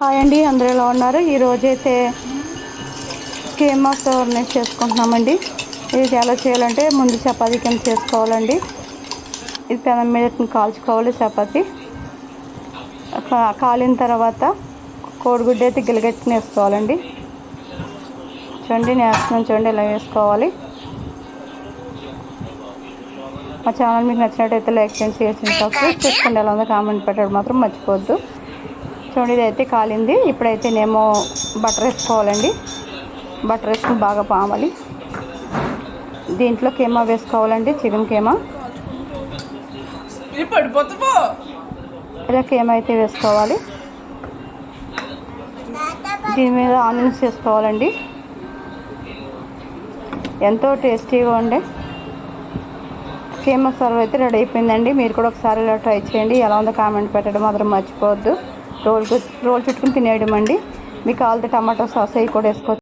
Hi అండి అందరూ ఎలా ఉన్నారు? ఈరోజు అయితే కీమా ఫ్లవర్ని చేసుకుంటున్నామండి. ఇది ఎలా చేయాలంటే ముందు చపాతీ కింద చేసుకోవాలండి. ఇది పెనం మీద కాల్చుకోవాలి చపాతీ. కాలిన తర్వాత కోడిగుడ్డ అయితే గిలగెట్టుకుని వేసుకోవాలండి. చూడండి నేర్చుకుని చూడండి ఇలా వేసుకోవాలి. మా ఛానల్ మీకు నచ్చినట్టయితే లైక్ చేయండి షేర్ చేయండి చూసుకోండి. ఎలా ఉందో కామెంట్ పెట్టడం మాత్రం మర్చిపోద్దు చూడండి ఇది అయితే కాలింది. ఇప్పుడైతే నేమో బటర్ వేసుకోవాలండి బటర్ వేసుకుని బాగా పామాలి. దీంట్లో కేమా వేసుకోవాలండి చికెన్ కేమా. ఇలా కేమా అయితే వేసుకోవాలి. దీని మీద ఆనియన్స్ వేసుకోవాలండి. ఎంతో టేస్టీగా ఉండే. కేమా సర్వ్ అయితే రెడీ అయిపోయిందండి. మీరు కూడా ఒకసారి ఇలా ట్రై చేయండి. ఎలా ఉందో కామెంట్ పెట్టడం మాత్రం మర్చిపోవద్దు. రోల్ రోల్ చుట్టుకుని తినేయడం అండి మీకు కావాలంటే టమాటో సాస్ అవి కూడా వేసుకోవచ్చు.